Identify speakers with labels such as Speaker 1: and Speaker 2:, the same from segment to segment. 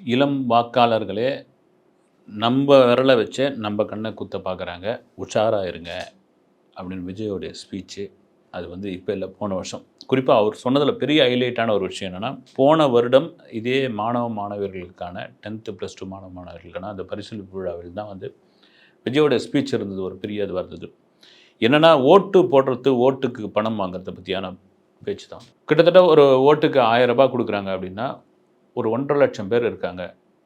Speaker 1: இளம் வாக்காளர்களே நம்ம விரலை வச்சே நம்ம கண்ணை குத்த பார்க்குறாங்க. உஷாராக இருங்க அப்படின்னு விஜயோடைய ஸ்பீச்சு அது வந்து இப்போ இல்லை போன வருஷம். குறிப்பாக அவர் சொன்னதில் பெரிய ஹைலைட்டான ஒரு விஷயம் என்னென்னா போன வருடம் இதே மாணவ மாணவர்களுக்கான டென்த்து ப்ளஸ் டூ மாணவ மாணவர்களுக்கான அந்த பரிசீலிப்பு விழாவில் தான் வந்து விஜயோட ஸ்பீச் இருந்தது ஒரு பெரிய இது வந்தது என்னென்னா ஓட்டு போடுறது ஓட்டுக்கு பணம் வாங்குறத பற்றியான பேச்சு தான். கிட்டத்தட்ட ஒரு ஓட்டுக்கு ஆயிரம் ரூபாய் கொடுக்குறாங்க அப்படின்னா ஒரு ஒன்றரை லட்சம் பேர் இருக்காங்க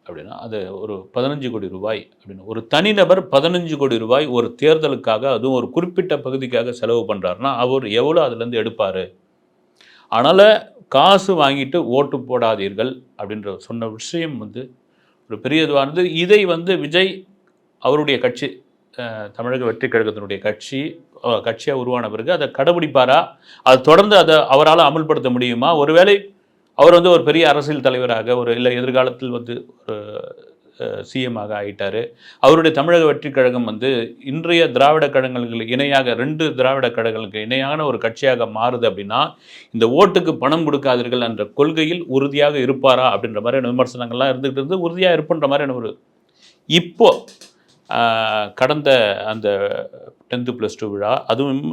Speaker 1: அப்படின்னா அது ஒரு பதினஞ்சு கோடி ரூபாய் அப்படின்னு. ஒரு தனிநபர் பதினஞ்சு கோடி ரூபாய் ஒரு தேர்தலுக்காக அதுவும் ஒரு குறிப்பிட்ட பகுதிக்காக செலவு பண்ணுறாருன்னா அவர் எவ்வளோ அதுலேருந்து எடுப்பார்? அதனால் காசு வாங்கிட்டு ஓட்டு போடாதீர்கள் அப்படின்ற சொன்ன விஷயம் வந்து ஒரு பெரிய இதுவானது இதை வந்து விஜய் அவருடைய கட்சி தமிழக வெற்றி கழகத்தினுடைய கட்சி கட்சியாக உருவான பிறகு அதை கடைபிடிப்பாரா? அதை தொடர்ந்து அதை அவரால் அமல்படுத்த முடியுமா? ஒருவேளை அவர் வந்து ஒரு பெரிய அரசியல் தலைவராக ஒரு இல்லை எதிர்காலத்தில் வந்து ஒரு சிஎம்மாக ஆகிட்டார் அவருடைய தமிழக வெற்றி கழகம் வந்து இன்றைய திராவிட கழகங்களுக்கு இணையாக ரெண்டு திராவிட கழகங்களுக்கு இணையான ஒரு கட்சியாக மாறுது அப்படின்னா இந்த ஓட்டுக்கு பணம் கொடுக்காதீர்கள் என்ற கொள்கையில் உறுதியாக இருப்பாரா அப்படின்ற மாதிரியான விமர்சனங்கள்லாம் இருந்துகிட்டு இருந்து உறுதியாக இருப்புன்ற மாதிரியான ஒரு இப்போ கடந்த அந்த டென்த்து ப்ளஸ் டூ விழா அதுவும்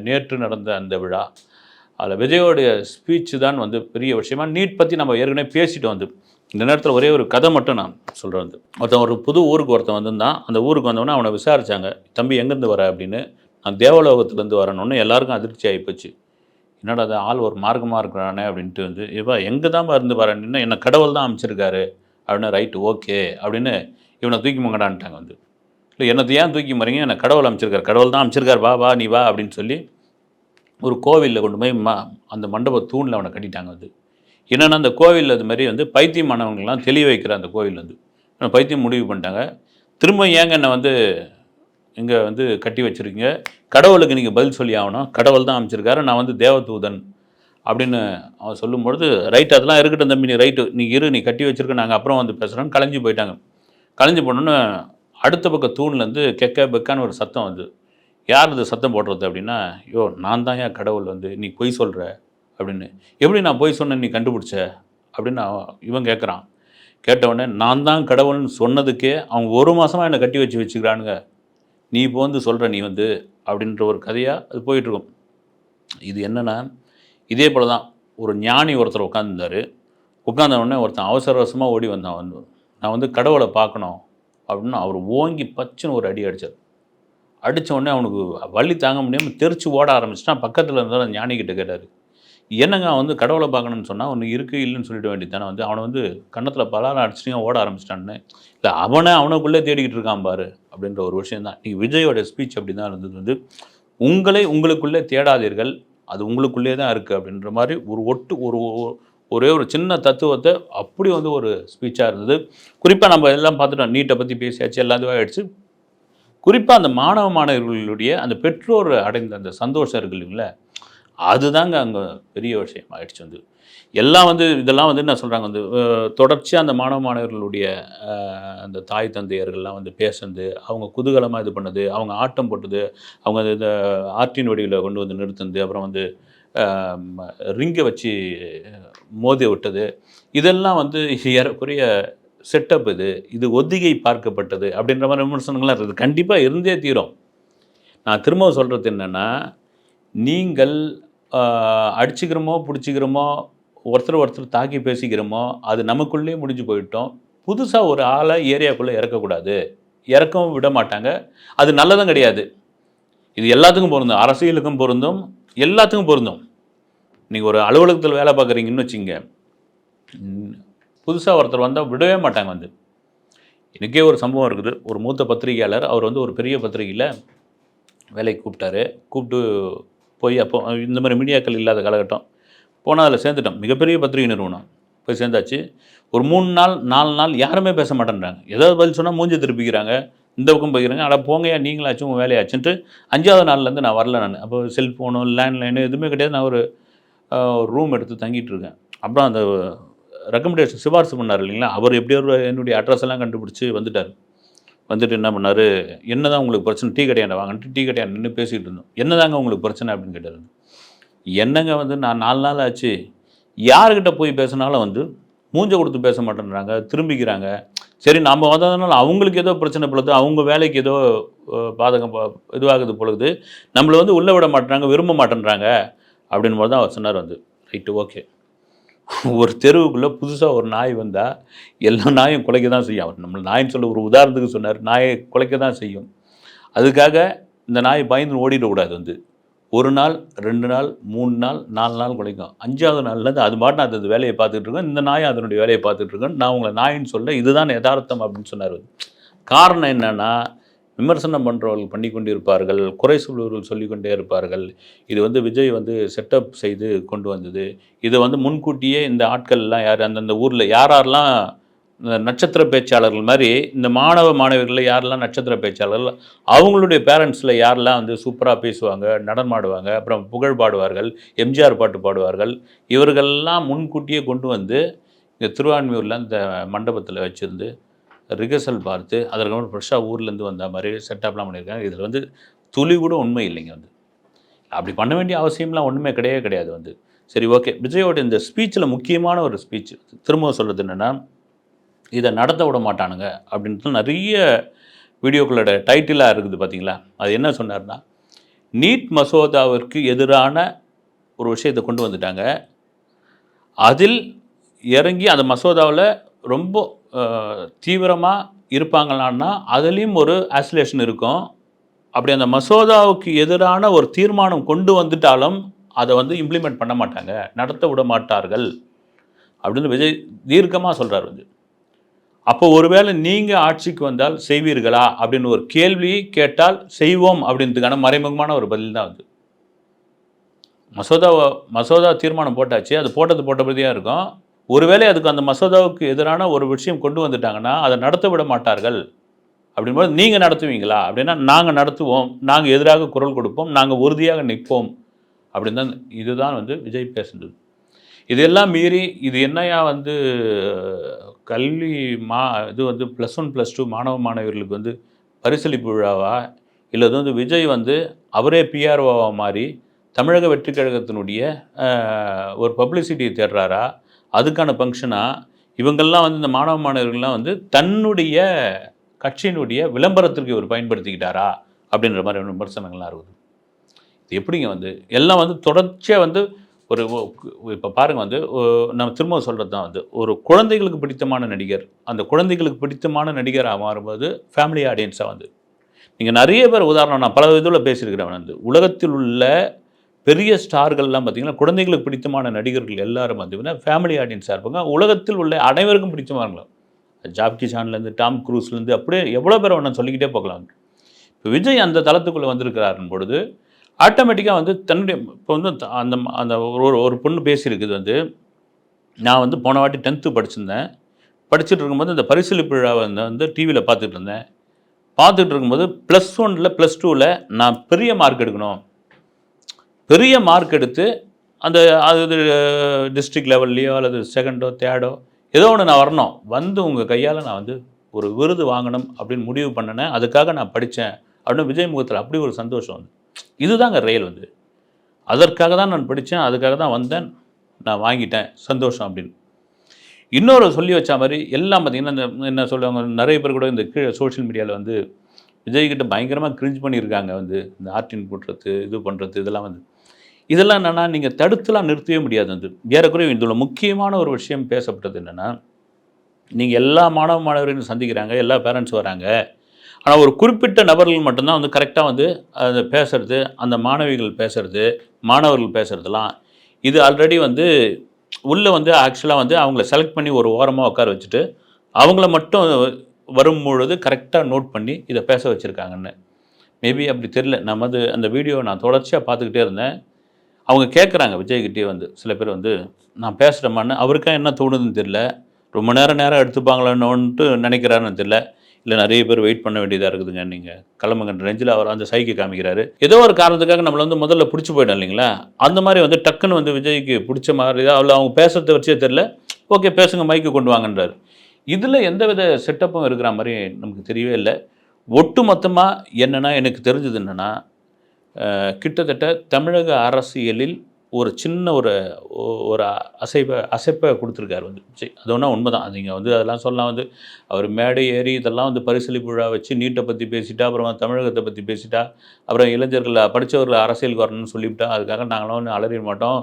Speaker 1: நேற்று நடந்த அந்த விழா அதில் விஜயோடைய ஸ்பீச்சு தான் வந்து பெரிய விஷயமா நீட் பற்றி நம்ம ஏற்கனவே பேசிட்டு வந்து இந்த நேரத்தில் ஒரே ஒரு கதை மட்டும் நான் சொல்கிறேன் வந்து ஒருத்தன் ஒரு புது ஊருக்கு ஒருத்தன் வந்திருந்தான். அந்த ஊருக்கு வந்தவொடனே அவனை விசாரித்தாங்க தம்பி எங்கேருந்து வர அப்படின்னு. நான் தேவலோகத்துலேருந்து வரணும்னு எல்லாருக்கும் அதிர்ச்சி ஆகிப்போச்சு என்னடா அது ஆள் ஒரு மார்க்கமாக இருக்கிறானே? அப்படின்ட்டு வந்து இவா எங்கே தான் இருந்து வரேன்னு? என்ன கடவுள் தான் அமைச்சிருக்காரு. அப்படின்னு ரைட்டு ஓகே. அப்படின்னு இவனை தூக்கி மங்கடான்ட்டாங்க வந்து. இல்லை என்னத்தை ஏன் தூக்கி மறீங்க என்னை கடவுள் அமைச்சிருக்காரு. கடவுள் தான் அமைச்சிருக்காரு. வா வா நீ வா அப்படின்னு சொல்லி ஒரு கோவிலில் கொண்டு போய் ம அந்த மண்டப தூணில் அவனை கட்டிட்டாங்க வந்து என்னென்னா அந்த கோவிலில் அது மாதிரி வந்து பைத்தியமானவங்களாம் தெளிய வைக்கிற அந்த கோவில் வந்து பைத்தியம் முடிவு பண்ணிட்டாங்க. திரும்ப ஏங்க என்னை வந்து இங்கே வந்து கட்டி வச்சுருக்கீங்க? கடவுளுக்கு நீங்கள் பதில் சொல்லி ஆகணும். கடவுள் தான் அமைச்சிருக்காரு. நான் வந்து தேவதூதன் அப்படின்னு அவன் சொல்லும்பொழுது ரைட் அதெல்லாம் இருக்கட்டும் தம்பி நீ ரைட்டு நீ இரு நீ கட்டி வச்சிருக்க நாங்கள் அப்புறம் வந்து பேசுகிறோன்னு கலைஞ்சு போயிட்டாங்க. கலைஞ்சு போனோன்னு அடுத்த பக்கம் தூண்லேருந்து கெக்க பெக்கான்னு ஒரு சத்தம் வந்து யார் இது சத்தம் போடுறது அப்படின்னா யோ நான் தான் ஏன் கடவுள் வந்து நீ பொய் சொல்கிற அப்படின்னு. எப்படி நான் பொய் சொன்னேன் நீ கண்டுபிடிச்ச? அப்படின்னு இவன் கேட்குறான் கேட்டவுடனே நான் தான் கடவுள்னு சொன்னதுக்கே அவங்க ஒரு மாதமாக என்னை கட்டி வச்சு வச்சுக்கிறானுங்க. நீ இப்போ வந்து சொல்கிற நீ வந்து அப்படின்ற ஒரு கதையாக அது போயிட்டுருக்கும். இது என்னென்னா இதே போல் தான் ஒரு ஞானி ஒருத்தர் உட்காந்துருந்தார் உட்காந்தவுடனே உடனே ஒருத்தன் அவசர அவசரமாக ஓடி வந்தான். வந்து நான் வந்து கடவுளை பார்க்கணும் அப்படின்னு அவர் ஓங்கி பச்சுன்னு ஒரு அடி அடித்தார் அடித்த உடனே அவனுக்கு வலி தாங்க முடியாமல் தெரிச்சு ஓட ஆரம்பிச்சிட்டான். பக்கத்தில் இருந்தாலும் அந்த ஞானிக்கிட்ட கேட்டார் என்னங்க அவன் வந்து கடவுளை பார்க்கணும்னு சொன்னால் ஒன்று இருக்குது இல்லைன்னு சொல்லிட வேண்டியதானே வந்து அவனை வந்து கன்னத்தில் பலாரம் அடிச்சிட்டு ஓட ஆரம்பிச்சிட்டான்னு? இல்லை அவனை அவனுக்குள்ளே தேடிக்கிட்டு இருக்கான் பாரு அப்படின்ற ஒரு விஷயம் தான். நீங்கள் விஜயோட ஸ்பீச் அப்படி தான் இருந்தது. வந்து உங்களை உங்களுக்குள்ளே தேடாதீர்கள் அது உங்களுக்குள்ளே தான் இருக்குது அப்படின்ற மாதிரி ஒரு ஒட்டு ஒரு ஒரே ஒரு சின்ன தத்துவத்தை அப்படி வந்து ஒரு ஸ்பீச்சாக இருந்தது. குறிப்பாக நம்ம எல்லாம் பார்த்துட்டோம் நீட்டை பற்றி பேசியாச்சு எல்லாத்தையும் ஆகிடுச்சு குறிப்பாக அந்த மாணவ மாணவர்களுடைய அந்த பெற்றோர் அடைந்த அந்த சந்தோஷம் இருக்குல்ல அதுதாங்க அங்கே பெரிய விஷயம் ஆயிடுச்சு வந்து. எல்லாம் வந்து இதெல்லாம் வந்து என்ன சொல்கிறாங்க வந்து தொடர்ச்சியாக அந்த மாணவ மாணவர்களுடைய அந்த தாய் தந்தையர்கள்லாம் வந்து பேசுனது அவங்க குதூகலமாக இது பண்ணது அவங்க ஆட்டம் போட்டது அவங்க இந்த ஆர்டின் வடிவில் கொண்டு வந்து நிறுத்துனது அப்புறம் வந்து ரிங்கை வச்சு மோதி விட்டது. இதெல்லாம் வந்து ஏறக்குறைய செட்டப் இது இது ஒத்திகை பார்க்கப்பட்டது அப்படின்ற மாதிரி விமர்சனங்கள்லாம் இருக்குது. கண்டிப்பாக இருந்தே தீரும். நான் திரும்ப சொல்கிறது என்னென்னா நீங்கள் அடிச்சுக்கிறோமோ பிடிச்சிக்கிறோமோ ஒருத்தர் ஒருத்தர் தாக்கி பேசிக்கிறோமோ அது நமக்குள்ளேயே முடிஞ்சு போயிட்டோம். புதுசாக ஒரு ஆளை ஏரியாக்குள்ளே இறக்கக்கூடாது. இறக்கவும் விட மாட்டாங்க. அது நல்லதும் கிடையாது. இது எல்லாத்துக்கும் பொருந்தும். அரசியலுக்கும் பொருந்தும். எல்லாத்துக்கும் பொருந்தும். நீங்கள் ஒரு அலுவலகத்தில் வேலை பார்க்குறீங்கன்னு வச்சுங்க புதுசாக ஒருத்தர் வந்தால் விடவே மாட்டாங்க வந்து. எனக்கே ஒரு சம்பவம் இருக்குது. ஒரு மூத்த பத்திரிகையாளர் அவர் வந்து ஒரு பெரிய பத்திரிகையில் வேலைக்கு கூப்பிட்டாரு. கூப்பிட்டு போய் அப்போ இந்த மாதிரி மீடியாக்கள் இல்லாத காலகட்டம். போனால் அதில் சேர்ந்துட்டோம். மிகப்பெரிய பத்திரிகை நிறுவனம். போய் சேர்ந்தாச்சு. ஒரு மூணு நாள் நாலு நாள் யாருமே பேச மாட்டேன்றாங்க. ஏதாவது பதில் சொன்னால் மூஞ்சி திருப்பிக்கிறாங்க. இந்த பக்கம் போய்க்கிறாங்க. ஆனால் போங்கயா நீங்களாச்சும் உங்கள் வேலையாச்சுன்ட்டு அஞ்சாவது நாள்லேருந்து நான் வரல நான். அப்போ செல்ஃபோனோ லேண்ட்லைனு எதுவுமே கிடையாது. நான் ஒரு ஒரு ரூம் எடுத்து தங்கிட்டு இருக்கேன். அப்புறம் அந்த ரெக்கமெண்டேஷன் சிபாரிசு பண்ணார் இல்லைங்களா? அவர் எப்படி ஒரு என்னுடைய அட்ரஸ் எல்லாம் கண்டுபிடிச்சி வந்துட்டார். வந்துட்டு என்ன பண்ணார்? என்னதான் உங்களுக்கு பிரச்சனை டீ கடையாண்ட வாங்கன்ட்டு டீ கடையாண்ட நின்று பேசிகிட்டு இருந்தோம். என்னதாங்க உங்களுக்கு பிரச்சனை அப்படின்னு கேட்டார். என்னங்க வந்து நான் நாலு நாள் ஆச்சு. யாருக்கிட்ட போய் பேசினாலும் வந்து மூஞ்ச கொடுத்து பேச மாட்டேன்றாங்க திரும்பிக்கிறாங்க. சரி நம்ம வந்ததுனால அவங்களுக்கு ஏதோ பிரச்சனை பொழுது அவங்க வேலைக்கு ஏதோ பாதகம் இதுவாகுது பொழுது நம்மளை வந்து உள்ளே விட மாட்டேறாங்க விரும்ப மாட்டேன்றாங்க. அப்படின்னு போது தான் அவர் சொன்னார் வந்து. Right okay. ஒரு தெருவுக்குள்ளே புதுசாக ஒரு நாய் வந்தால் எல்லா நாயும் குலைக்க தான் செய்யும். அவர் நம்ம நாயின்னு சொல்ல ஒரு உதாரணத்துக்கு சொன்னார் நாயை குலைக்க தான் செய்யும். அதுக்காக இந்த நாய் பயந்து ஓடிடக்கூடாது வந்து. ஒரு நாள் ரெண்டு நாள் மூணு நாள் நாலு நாள் குலைக்கும். அஞ்சாவது நாள்லேருந்து அது பாட்டு அது அது வேலையை பார்த்துட்டு இருக்கேன் இந்த நாய் அதனுடைய வேலையை பார்த்துட்டு இருக்கேன் நான் உங்களை நாயின்னு சொல்ல இதுதான் யதார்த்தம் அப்படின்னு சொன்னார் காரணம் என்னென்னா விமர்சனம் பண்ணுறவர்கள் பண்ணி கொண்டிருப்பார்கள் குறை சொல்பவர்கள் சொல்லிக்கொண்டே இருப்பார்கள். இது வந்து விஜய் வந்து செட்டப் செய்து கொண்டு வந்தது. இதை வந்து முன்கூட்டியே இந்த ஆட்கள்லாம் யார் அந்தந்த ஊரில் யார் யாரெல்லாம் இந்த நட்சத்திர பேச்சாளர்கள் மாதிரி இந்த மாணவ மாணவிகளில் யாரெல்லாம் நட்சத்திர பேச்சாளர்கள் அவங்களுடைய பேரண்ட்ஸில் யாரெல்லாம் வந்து சூப்பராக பேசுவாங்க நடனமாடுவாங்க அப்புறம் புகழ் பாடுவார்கள் எம்ஜிஆர் பாட்டு பாடுவார்கள் இவர்கள்லாம் முன்கூட்டியே கொண்டு வந்து இந்த திருவான்மையூரில் இந்த மண்டபத்தில் வச்சுருந்து ரிகர்சல் பார்த்து அதற்கப்புறம் ஃப்ரெஷ்ஷாக ஊர்லேருந்து வந்த மாதிரி செட்டப்லாம் பண்ணியிருக்காங்க. இதில் வந்து துளி கூட உண்மை இல்லைங்க வந்து. அப்படி பண்ண வேண்டிய அவசியம்லாம் ஒன்றுமே கிடையவே கிடையாது வந்து. சரி ஓகே. விஜயோட இந்த ஸ்பீச்சில் முக்கியமான ஒரு ஸ்பீச் திரும்ப சொல்கிறது என்னென்னா இதை நடத்த விட மாட்டானுங்க அப்படின்ட்டு நிறைய வீடியோக்களோட டைட்டிலாக இருக்குது பார்த்தீங்களா? அது என்ன சொன்னார்னா நீட் மசோதாவிற்கு எதிரான ஒரு விஷயத்தை கொண்டு வந்துட்டாங்க. அதில் இறங்கி அந்த மசோதாவில் ரொம்ப தீவிரமாக இருப்பாங்களான்னா அதுலேயும் ஒரு ஆசிலேஷன் இருக்கும். அப்படி அந்த மசோதாவுக்கு எதிரான ஒரு தீர்மானம் கொண்டு வந்துட்டாலும் அதை வந்து இம்ப்ளிமெண்ட் பண்ண மாட்டாங்க. நடத்த விட மாட்டார்கள். அப்படின்னு விஜய் தீர்க்கமாக சொல்கிறார் வந்து. அப்போ ஒருவேளை நீங்கள் ஆட்சிக்கு வந்தால் செய்வீர்களா? அப்படின்னு ஒரு கேள்வி கேட்டால் செய்வோம் அப்படின்றதுக்கான மறைமுகமான ஒரு பதில் தான் வந்து மசோதாவை மசோதா தீர்மானம் போட்டாச்சு. அது போட்டது போட்டபடியாக இருக்கும். ஒருவேளை அதுக்கு அந்த மசோதாவுக்கு எதிரான ஒரு விஷயம் கொண்டு வந்துட்டாங்கன்னா அதை நடத்த விட மாட்டார்கள். அப்படின்போது நீங்கள் நடத்துவீங்களா? அப்படின்னா நாங்கள் நடத்துவோம். நாங்கள் எதிராக குரல் கொடுப்போம். நாங்கள் உறுதியாக நிற்போம். அப்படின்னு தான் இதுதான் வந்து விஜய் பேசுனது. இதெல்லாம் மீறி இது என்னையா வந்து கல்வி மா இது வந்து ப்ளஸ் ஒன் ப்ளஸ் டூ மாணவ மாணவிகளுக்கு வந்து பரிசளிப்பு விழாவா? இல்லை இது வந்து விஜய் வந்து அவரே பிஆர்ஓவாக மாறி தமிழக வெற்றி கழகத்தினுடைய ஒரு பப்ளிசிட்டியை தேடுறாரா? அதுக்கான ஃபங்க்ஷனாக இவங்கள்லாம் வந்து இந்த மாணவ மாணவர்கள்லாம் வந்து தன்னுடைய கட்சியினுடைய விளம்பரத்திற்கு இவர் பயன்படுத்திக்கிட்டாரா அப்படின்ற மாதிரி விமர்சனங்கள்லாம் இருக்குது இது எப்படிங்க வந்து எல்லாம் வந்து தொடர்ச்சியாக வந்து ஒரு இப்போ பாருங்கள் வந்து நம்ம திரும்ப சொல்கிறது தான் வந்து ஒரு குழந்தைகளுக்கு பிடித்தமான நடிகர் அந்த குழந்தைகளுக்கு பிடித்தமான நடிகராக மாறும்போது ஃபேமிலி ஆடியன்ஸாக வந்து. நீங்கள் நிறைய பேர் உதாரணம் நான் பல இதில் பேசியிருக்கிறேன் வந்து உலகத்தில் உள்ள பெரிய ஸ்டார்கள்லாம் பார்த்தீங்கன்னா குழந்தைகளுக்கு பிடித்தமான நடிகர்கள் எல்லாரும் பார்த்தீங்கன்னா ஃபேமிலி ஆடியன்ஸாக இருப்பாங்க. உலகத்தில் உள்ள அனைவருக்கும் பிடிச்சமாங்களோ ஜாப்கி சான்லேருந்து டாம் க்ரூஸ்லேருந்து அப்படியே எவ்வளோ பேர் ஒன்று சொல்லிக்கிட்டே போகலாம். இப்போ விஜய் அந்த தளத்துக்குள்ளே வந்திருக்கிறாருன்னு பொழுது ஆட்டோமேட்டிக்காக வந்து தன்னுடைய இப்போ வந்து த- அந்த அந்த ஒரு ஒரு பொண்ணு பேசியிருக்குது வந்து நான் வந்து போன வாட்டி டென்த்து படிச்சிருந்தேன். படிச்சுட்டு இருக்கும்போது இந்த பரிசளிப்பு விழாவை வந்து வந்து டிவியில் பார்த்துட்டு இருந்தேன். பார்த்துட்டு இருக்கும்போது ப்ளஸ் ஒனில் ப்ளஸ் டூவில் நான் பெரிய மார்க் எடுக்கணும். பெரிய மார்க் எடுத்து அந்த அது டிஸ்ட்ரிக்ட் லெவல்லையோ அல்லது செகண்டோ தேர்டோ ஏதோ ஒன்று நான் வரணும். வந்து உங்கள் கையால் நான் வந்து ஒரு விருது வாங்கணும் அப்படின்னு முடிவு பண்ணினேன். அதுக்காக நான் படித்தேன். அப்படின்னு விஜய் முகத்தில் அப்படி ஒரு சந்தோஷம் வந்து. இதுதாங்க ரயில் வந்து. அதற்காக தான் நான் படித்தேன். அதுக்காக தான் வந்தேன். நான் வாங்கிட்டேன். சந்தோஷம் அப்படின்னு. இன்னொரு சொல்லி வச்ச மாதிரி எல்லாம் பார்த்தீங்கன்னா இந்த என்ன சொல்லுவாங்க நிறைய பேர் கூட இந்த கீழே சோஷியல் மீடியாவில் வந்து விஜய்கிட்ட பயங்கரமாக கிரிஞ்ச் பண்ணியிருக்காங்க வந்து. இந்த ஆர்டின் போடுறது இது பண்ணுறது இதெல்லாம் வந்து. இதெல்லாம் என்னென்னா நீங்கள் தடுத்துலாம் நிறுத்தவே முடியாது வந்து ஏறக்குறைய இதில் முக்கியமான ஒரு விஷயம் பேசப்பட்டது என்னென்னா நீங்கள் எல்லா மாணவ மாணவர்களையும் சந்திக்கிறாங்க எல்லா பேரண்ட்ஸ் வராங்க. ஆனால் ஒரு குறிப்பிட்ட நபர்கள் மட்டும்தான் வந்து கரெக்டாக வந்து அதை பேசுறது அந்த மாணவிகள் பேசுறது மாணவர்கள் பேசுறதெல்லாம். இது ஆல்ரெடி வந்து உள்ளே வந்து ஆக்சுவலாக வந்து அவங்கள செலக்ட் பண்ணி ஒரு ஓரமாக உட்கார வச்சுட்டு அவங்கள மட்டும் வரும் பொழுது கரெக்டாக நோட் பண்ணி இதை பேச வச்சுருக்காங்கன்னு. மேபி அப்படி தெரில நம்ம அந்த வீடியோ நான் தொடர்ச்சியாக பார்த்துக்கிட்டே இருந்தேன். அவங்க கேட்குறாங்க விஜய்கிட்டே வந்து. சில பேர் வந்து நான் பேசுகிறேம்மான்னு அவருக்கா என்ன தோணுதுன்னு தெரில ரொம்ப நேரம் நேரம் எடுத்துப்பாங்களோன்னுட்டு நினைக்கிறாருன்னு தெரில இல்லை நிறைய பேர் வெயிட் பண்ண வேண்டியதாக இருக்குதுங்க நீங்கள் கிளம்புங்கன்ற ரேஞ்சில் அவர் அந்த சைக்கை காமிக்கிறாரு. ஏதோ ஒரு காரணத்துக்காக நம்மளை வந்து முதல்ல பிடிச்சி போயிடும் இல்லைங்களா? அந்த மாதிரி வந்து டக்குன்னு வந்து விஜய்க்கு பிடிச்ச மாதிரி தான் அவ்வளோ அவங்க பேசுகிறத வச்சே தெரில ஓகே பேசுங்க மைக்கு கொண்டு வாங்கன்றார். இதில் எந்த வித செட்டப்பும் இருக்கிற மாதிரி நமக்கு தெரியவே இல்லை. ஒட்டு மொத்தமாக என்னென்னா எனக்கு தெரிஞ்சது என்னென்னா கிட்டத்தட்ட தமிழக அரசியலில் ஒரு சின்ன ஒரு ஒரு அசைப்பை அசைப்பை கொடுத்துருக்காரு வந்து. சரி அது ஒன்றா உண்மை தான் நீங்கள் வந்து அதெல்லாம் சொல்லலாம் வந்து அவர் மேடை ஏறி இதெல்லாம் வந்து பரிசளிப்பு விழா வச்சு நீட்டை பற்றி பேசிட்டா அப்புறம் தமிழகத்தை பற்றி பேசிட்டா அப்புறம் இளைஞர்களை படித்தவர்கள் அரசியலுக்கு வரணும்னு சொல்லிவிட்டா அதுக்காக நாங்களாம் ஒன்றும் அலறிட மாட்டோம்.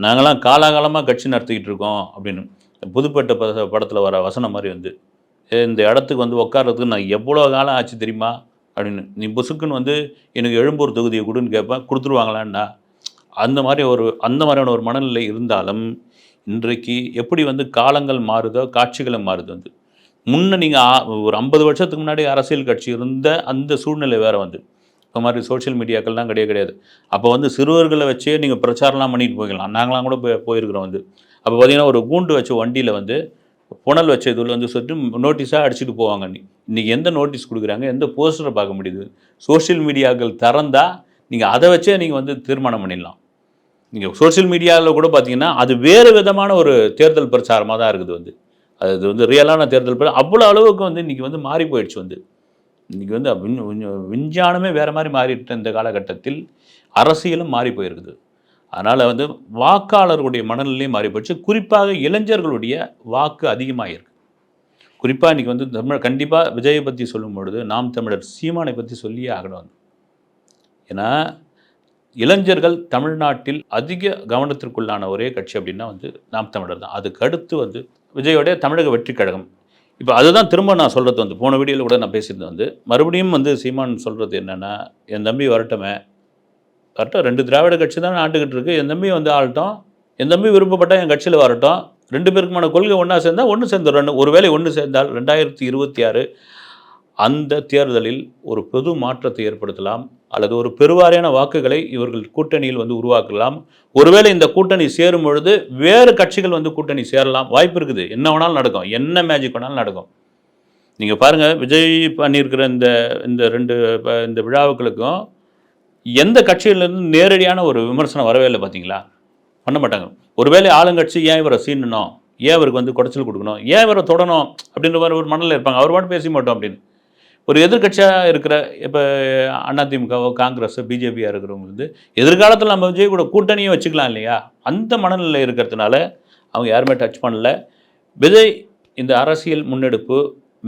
Speaker 1: நாங்களாம் காலாகாலமாக கட்சி நடத்திக்கிட்டு இருக்கோம் அப்படின்னு. புதுப்பேட்டை படத்தில் வர வசனம் மாதிரி வந்து இந்த இடத்துக்கு வந்து உட்கார்றதுக்கு நான் எவ்வளோ காலம் ஆச்சு தெரியுமா? அப்படின்னு. நீ பொசுக்குன்னு வந்து எனக்கு எழும்பூர் தொகுதியை கொடுன்னு கேட்பேன் கொடுத்துருவாங்களான்னா அந்த மாதிரி ஒரு அந்த மாதிரியான ஒரு மனநிலை இருந்தாலும் இன்றைக்கு எப்படி வந்து காலங்கள் மாறுதோ காட்சிகளும் மாறுது வந்து. முன்ன நீங்கள் ஒரு ஐம்பது வருஷத்துக்கு முன்னாடி அரசியல் கட்சி இருந்த அந்த சூழ்நிலை வேறு வந்து. இப்போ மாதிரி சோஷியல் மீடியாக்கள்லாம் கிடையாது கிடையாது. அப்போ வந்து சிறுவர்களை வச்சே நீங்கள் பிரச்சாரம்லாம் பண்ணிட்டு போய்க்கலாம். நாங்களாம் கூட போய் போயிருக்கிறோம் வந்து. அப்போ பார்த்தீங்கன்னா ஒரு கூண்டு வச்ச வண்டியில் வந்து புனல் வச்ச இதில் வந்து சொல்லிட்டு நோட்டீஸாக அடிச்சுட்டு போவாங்க. இன்றைக்கி எந்த நோட்டீஸ் கொடுக்குறாங்க? எந்த போஸ்டரை பார்க்க முடியுது? சோஷியல் மீடியாக்கள் திறந்தால் நீங்கள் அதை வச்சே நீங்கள் வந்து தீர்மானம் பண்ணிடலாம். நீங்கள் சோஷியல் மீடியாவில் கூட பார்த்தீங்கன்னா அது வேறு விதமான ஒரு தேர்தல் பிரச்சாரமாக தான் இருக்குது வந்து. அது வந்து ரியலான தேர்தல் அவ்வளோ அளவுக்கு வந்து இன்றைக்கி வந்து மாறி போயிடுச்சு வந்து. இன்றைக்கி வந்து விஞ்ஞானமே வேறு மாதிரி மாறிட்டு இந்த காலகட்டத்தில் அரசியலும் மாறி போயிருக்குது. அதனால் வந்து வாக்காளர்களுடைய மனநிலையும் மாறி போயிடுச்சு குறிப்பாக இளைஞர்களுடைய வாக்கு அதிகமாக இருக்குது குறிப்பாக இன்றைக்கி வந்து தமிழ் கண்டிப்பாக விஜயை பற்றி சொல்லும் பொழுது நாம் தமிழர் சீமானை பற்றி சொல்லியே ஆகணும். வந்து. ஏன்னா இளைஞர்கள் தமிழ்நாட்டில் அதிக கவனத்திற்குள்ளான ஒரே கட்சி அப்படின்னா வந்து நாம் தமிழர் தான். அதுக்கு அடுத்து வந்து விஜயோடைய தமிழக வெற்றி கழகம். இப்போ அதுதான் திரும்ப நான் சொல்கிறது வந்து போன வீடியோவில் கூட நான் பேசியிருந்தேன் வந்து மறுபடியும் வந்து சீமான் சொல்கிறது என்னென்னா என் தம்பி வரட்டமே கரெக்டாக ரெண்டு திராவிட கட்சி தான் ஆண்டுகிட்டு இருக்குது என் தம்பி வந்து ஆளட்டும். என் தம்பி விருப்பப்பட்டால் என் கட்சியில் வரட்டும். ரெண்டு பேருக்குமான கொள்கை ஒன்றா சேர்ந்தால் ஒன்று சேர்ந்துடும் ஒருவேளை ஒன்று சேர்ந்தால் ரெண்டாயிரத்தி இருபத்தி ஆறு அந்த தேர்தலில் ஒரு பொது மாற்றத்தை ஏற்படுத்தலாம். அல்லது ஒரு பெருவாரியான வாக்குகளை இவர்கள் கூட்டணியில் வந்து உருவாக்கலாம். ஒருவேளை இந்த கூட்டணி சேரும் பொழுது வேறு கட்சிகள் வந்து கூட்டணி சேரலாம். வாய்ப்பு இருக்குது. என்ன வேணாலும் நடக்கும். என்ன மேஜிக் வேணாலும் நடக்கும். நீங்கள் பாருங்கள் விஜய் பண்ணியிருக்கிற இந்த இந்த ரெண்டு ப- இந்த விழாவுகளுக்கும் எந்த கட்சியிலேருந்து நேரடியான ஒரு விமர்சனம் வரவே இல்லை பார்த்தீங்களா? பண்ண மாட்டாங்க. ஒருவேளை ஆளுங்கட்சி ஏன் இவரை சீனணும் ஏன் இவருக்கு வந்து குடைச்சல் கொடுக்கணும்? ஏன் இவரை தொடணும்? அப்படின்ற மாதிரி ஒரு மனநிலை இருப்பாங்க. அவர் பாட்டு பேச மாட்டோம் அப்படின்னு. ஒரு எதிர்க்கட்சியாக இருக்கிற இப்போ அதிமுகவோ காங்கிரஸோ பிஜேபியாக இருக்கிறவங்க வந்து எதிர்காலத்தில் நம்ம விஜய் கூட கூட்டணியும் வச்சுக்கலாம் இல்லையா? அந்த மனநிலை இருக்கிறதுனால அவங்க யாருமே டச் பண்ணல. விஜய் இந்த அரசியல் முன்னெடுப்பு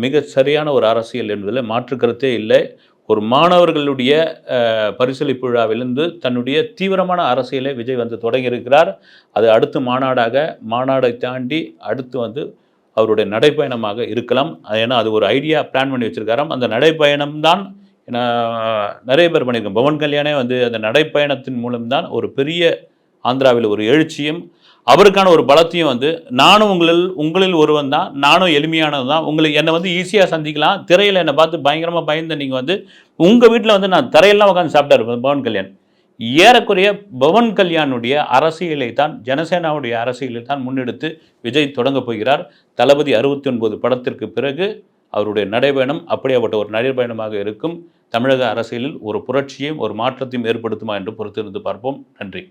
Speaker 1: மிக சரியான ஒரு அரசியல் என்பதில் மாற்று கருத்தே இல்லை. ஒரு மாணவர்களுடைய பரிசளிப்பு விழாவிலிருந்து தன்னுடைய தீவிரமான அரசியலை விஜய் வந்து தொடங்கியிருக்கிறார். அது அடுத்து மாநாடாக மாநாடை தாண்டி அடுத்து வந்து அவருடைய நடைப்பயணமாக இருக்கலாம். ஏன்னா அது ஒரு ஐடியா பிளான் பண்ணி வச்சிருக்காராம். அந்த நடைப்பயணம் தான் நிறைய பேர் பண்ணியிருக்கோம். பவன் கல்யாணே வந்து அந்த நடைப்பயணத்தின் மூலம்தான் ஒரு பெரிய ஆந்திராவில் ஒரு எழுச்சியும் அவருக்கான ஒரு பலத்தையும் வந்து நானும் உங்களில் உங்களில் ஒருவன் தான் நானும் எளிமையானது தான் உங்களுக்கு என்னை வந்து ஈஸியாக சந்திக்கலாம். திரையில் என்னை பார்த்து பயங்கரமாக பயந்த நீங்கள் வந்து உங்கள் வீட்டில் வந்து நான் தரையெல்லாம் உட்காந்து சாப்பிட்டாரு பவன் கல்யாண். ஏறக்குறைய பவன் கல்யாணுடைய அரசியலை தான் ஜனசேனாவுடைய அரசியலை தான் முன்னெடுத்து விஜய் தொடங்கப் போகிறார். தளபதி அறுபத்தி ஒன்பது படத்திற்கு பிறகு அவருடைய நடைபயணம் அப்படியாப்பட்ட ஒரு நடைபயணமாக இருக்கும். தமிழக அரசியலில் ஒரு புரட்சியையும் ஒரு மாற்றத்தையும் ஏற்படுத்துமா என்று பொறுத்திருந்து பார்ப்போம். நன்றி.